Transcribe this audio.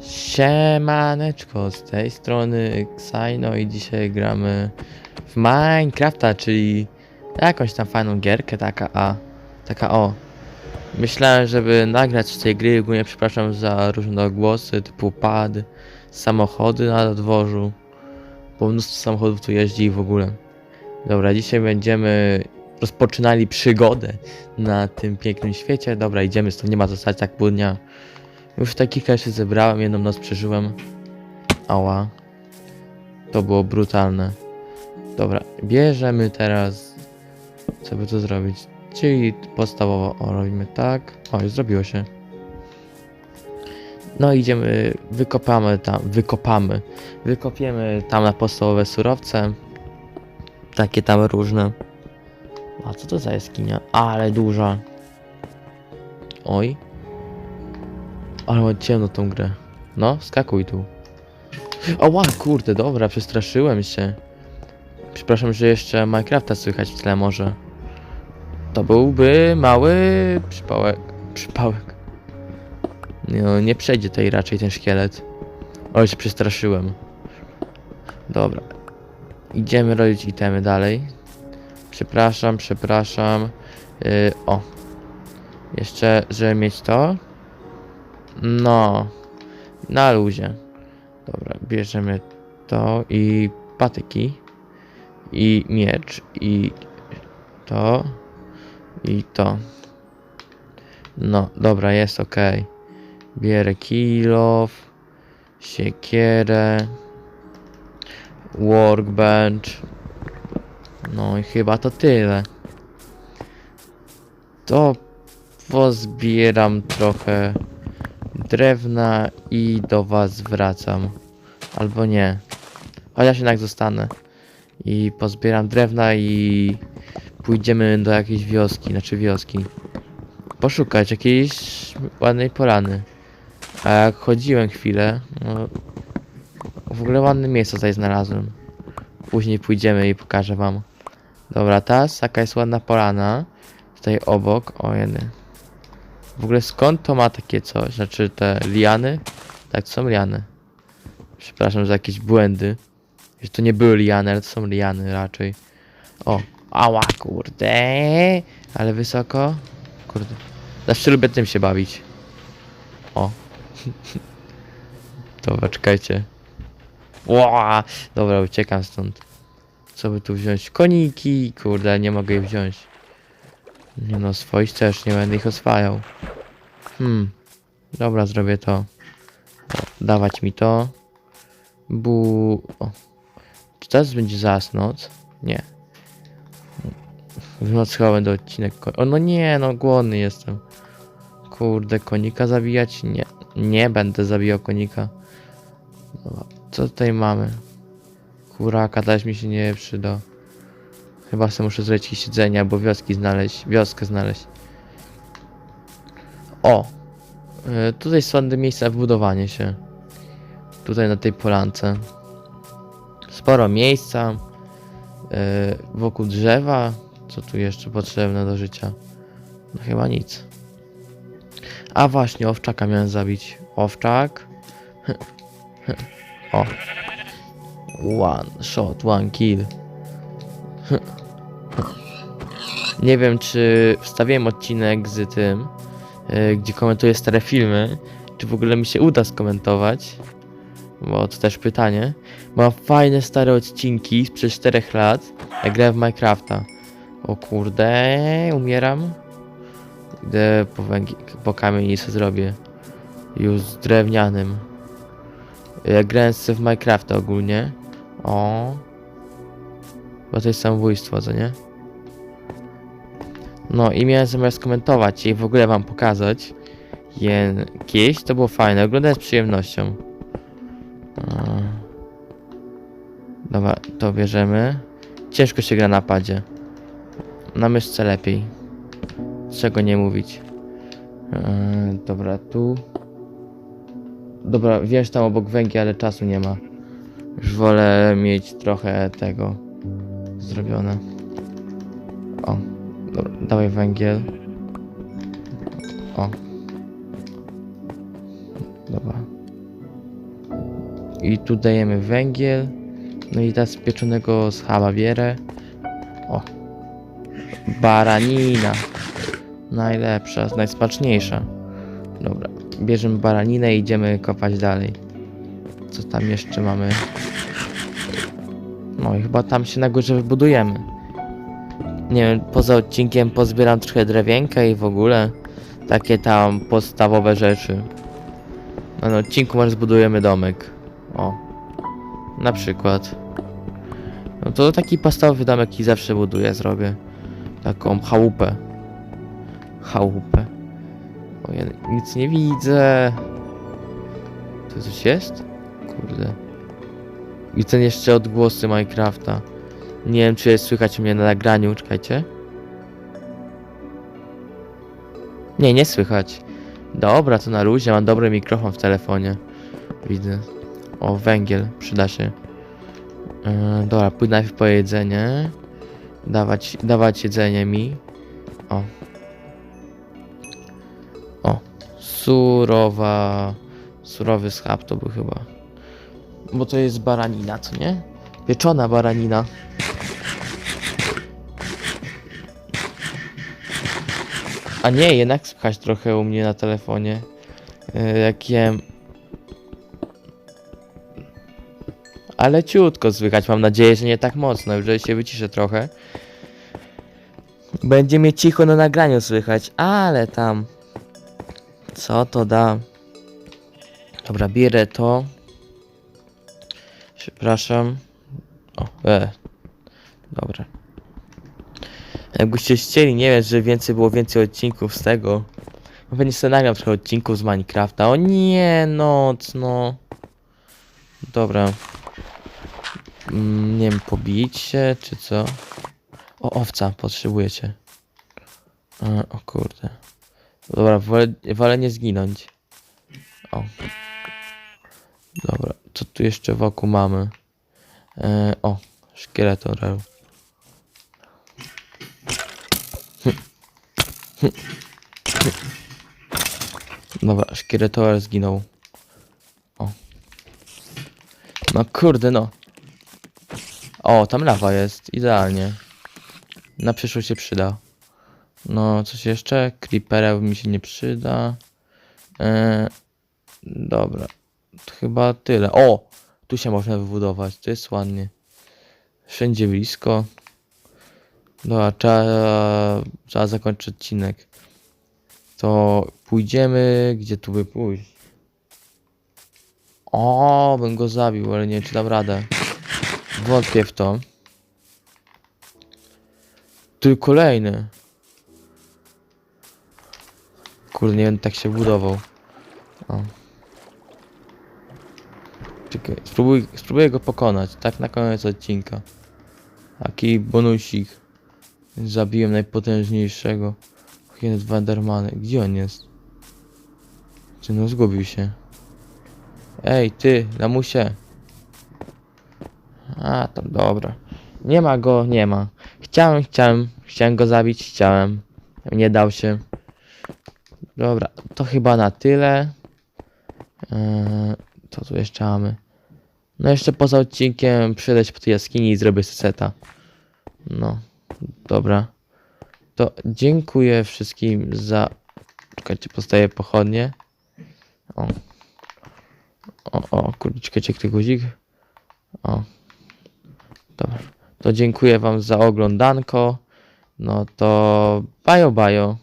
Siemaneczko, z tej strony Xaino i dzisiaj gramy w Minecrafta, czyli jakąś tam fajną gierkę, taka a, taka o. Myślałem, żeby nagrać z tej gry, ogólnie przepraszam za różne odgłosy, typu pad, samochody na dworzu, bo mnóstwo samochodów tu jeździ i w ogóle. Dobra, dzisiaj będziemy rozpoczynali przygodę na tym pięknym świecie. Dobra, idziemy stąd, nie ma zostać tak pół dnia. Już kilka jeszcze zebrałem, jedną noc przeżyłem. Ała. To było brutalne. Dobra, bierzemy teraz. Co by tu zrobić? Czyli podstawowo, o, robimy tak. O, już zrobiło się. No idziemy, wykopamy tam, wykopamy. Wykopiemy tam na podstawowe surowce. Takie tam różne. A co to za jaskinia? Ale duża. Oj. Ale ma ciemno tą grę. No, skakuj tu. Oła, kurde, dobra, przestraszyłem się. Przepraszam, że jeszcze Minecrafta słychać w tle może. To byłby mały przypałek. Przypałek. No, nie przejdzie tutaj raczej ten szkielet. Oj, się przestraszyłem. Dobra. Idziemy robić itemy dalej. Przepraszam, przepraszam. Yy, o. Jeszcze, żeby mieć to. No, na luzie. Dobra, bierzemy to i patyki. I miecz. I to. I to. No, dobra, jest ok. Bierę kilof. Siekierę. Workbench. No i chyba to tyle. To pozbieram trochę drewna i do was wracam. Albo nie. Chociaż jednak zostanę. I pozbieram drewna i pójdziemy do jakiejś wioski, znaczy wioski. Poszukać jakiejś ładnej porany. A jak chodziłem chwilę, no, w ogóle ładne miejsce tutaj znalazłem. Później pójdziemy i pokażę wam. Dobra, ta jaka jest ładna polana. Tutaj obok, o jeden. W ogóle skąd to ma takie coś? Znaczy te liany? Tak, to są liany. Przepraszam za jakieś błędy. Że to nie były liany, ale to są liany raczej. O, ała kurde. Ale wysoko. Kurde. Zawsze lubię tym się bawić. O. Dobra, czekajcie. Ła! Dobra, uciekam stąd. Co by tu wziąć? Koniki! Kurde, nie mogę ich wziąć. Nie no, swoich też nie będę ich oswajał. Hmm. Dobra, zrobię to. Dawać mi to. Bu... O. Czy teraz będzie zasnoc? Nie. W nocy chyba będę odcinek... O no nie, no głodny jestem. Kurde, konika zabijać? Nie. Nie będę zabijał konika. Dobra, co tutaj mamy? Kuraka też mi się nie przyda. Chyba sobie muszę zrobić jakieś siedzenie albo wioski znaleźć. Wioskę znaleźć. O! Y, tutaj są ładne miejsca w budowanie się. Tutaj na tej polance. Sporo miejsca. y, wokół drzewa. Co tu jeszcze potrzebne do życia? No chyba nic. A właśnie, owczaka miałem zabić. Owczak. O. One shot, one kill. Nie wiem, czy wstawiłem odcinek z tym, yy, gdzie komentuję stare filmy, czy w ogóle mi się uda skomentować, bo to też pytanie. Mam fajne stare odcinki sprzed 4 lat, jak grałem w Minecrafta. O kurde, umieram. Idę po, po kamień i co zrobię. Już z drewnianym. Jak grałem w Minecrafta ogólnie. O. Bo to jest samobójstwo, co nie? No i miałem zamiar skomentować i w ogóle wam pokazać. Kiedyś to było fajne, oglądałem z przyjemnością. Dobra, to bierzemy. Ciężko się gra na padzie. Na myszce lepiej. Czego nie mówić. Eee, dobra, tu. Dobra, wiesz tam obok węgiel, ale czasu nie ma. Już wolę mieć trochę tego zrobione. O, dobra, dawaj węgiel. O. Dobra. i tu dajemy węgiel. No i teraz pieczonego schaba bierę. O. Baranina. Najlepsza, najsmaczniejsza. Dobra, bierzemy baraninę i idziemy kopać dalej. Co tam jeszcze mamy? No i chyba tam się na górze wybudujemy. Nie wiem, poza odcinkiem pozbieram trochę drewienka i w ogóle takie tam podstawowe rzeczy. No, na odcinku może zbudujemy domek. O. Na przykład. No to taki podstawowy domek, jaki zawsze buduję, zrobię. Taką chałupę. Chałupę. O, ja nic nie widzę. Tu coś jest? Kurde. I ten jeszcze odgłosy Minecrafta. Nie wiem, czy słychać mnie na nagraniu, czekajcie. Nie, nie słychać. Dobra, to na luzie, mam dobry mikrofon w telefonie. Widzę. O, węgiel, przyda się. Yy, dobra, pójdę najpierw po jedzenie. Dawać, dawać jedzenie mi. O. O. Surowa... Surowy schab to był chyba. Bo to jest baranina, co nie? Pieczona baranina. A nie, jednak słychać trochę u mnie na telefonie. Yy, jak. Ale ciutko słychać, mam nadzieję, że nie tak mocno, że się wyciszę trochę. Będzie mnie cicho na nagraniu słychać, ale tam. Co to da? Dobra, bierę to. Przepraszam. O, e. Dobra. Jakbyście chcieli, nie wiem, że więcej było więcej odcinków z tego. Pewnie sobie nagram trochę odcinków z Minecrafta. O nie, noc, no. Dobra. Mm, nie wiem, pobić się, czy co? O, owca, potrzebujecie. E, o kurde. Dobra, wolę, wolę nie zginąć. O. Dobra, co tu jeszcze wokół mamy? E, o, szkieletorel. Dobra, szkieletor zginął. O. No kurde, no. O, tam lawa jest, idealnie. Na przyszłość się przyda. No, coś jeszcze? Creepereł mi się nie przyda. E, dobra. Chyba tyle. O! Tu się można wybudować, to jest ładnie. Wszędzie blisko. Dobra, trzeba, trzeba zakończyć odcinek. To pójdziemy, gdzie tu by pójść? O, bym go zabił, ale nie wiem, czy dam radę. Wątpię w to. Tu kolejny. Kurde, nie wiem, tak się budował. O. Czekaj, spróbuj, spróbuję go pokonać, tak na koniec odcinka. Taki bonusik. Zabiłem najpotężniejszego. Jeden Wandermany. Gdzie on jest? Czy no zgubił się? Ej, ty, lamusie. A, tam dobra. Nie ma go, nie ma. Chciałem, chciałem, chciałem go zabić, chciałem. Nie dał się. Dobra, to chyba na tyle. Eee, to tu jeszcze mamy. No jeszcze poza odcinkiem przyjdę się po tej jaskini i zrobię seta. No, dobra. To dziękuję wszystkim za... Czekajcie, postaję pochodnie. O. O, o, kurde, czekajcie, guzik. O. Dobra. To dziękuję wam za oglądanko. No to bajo bajo.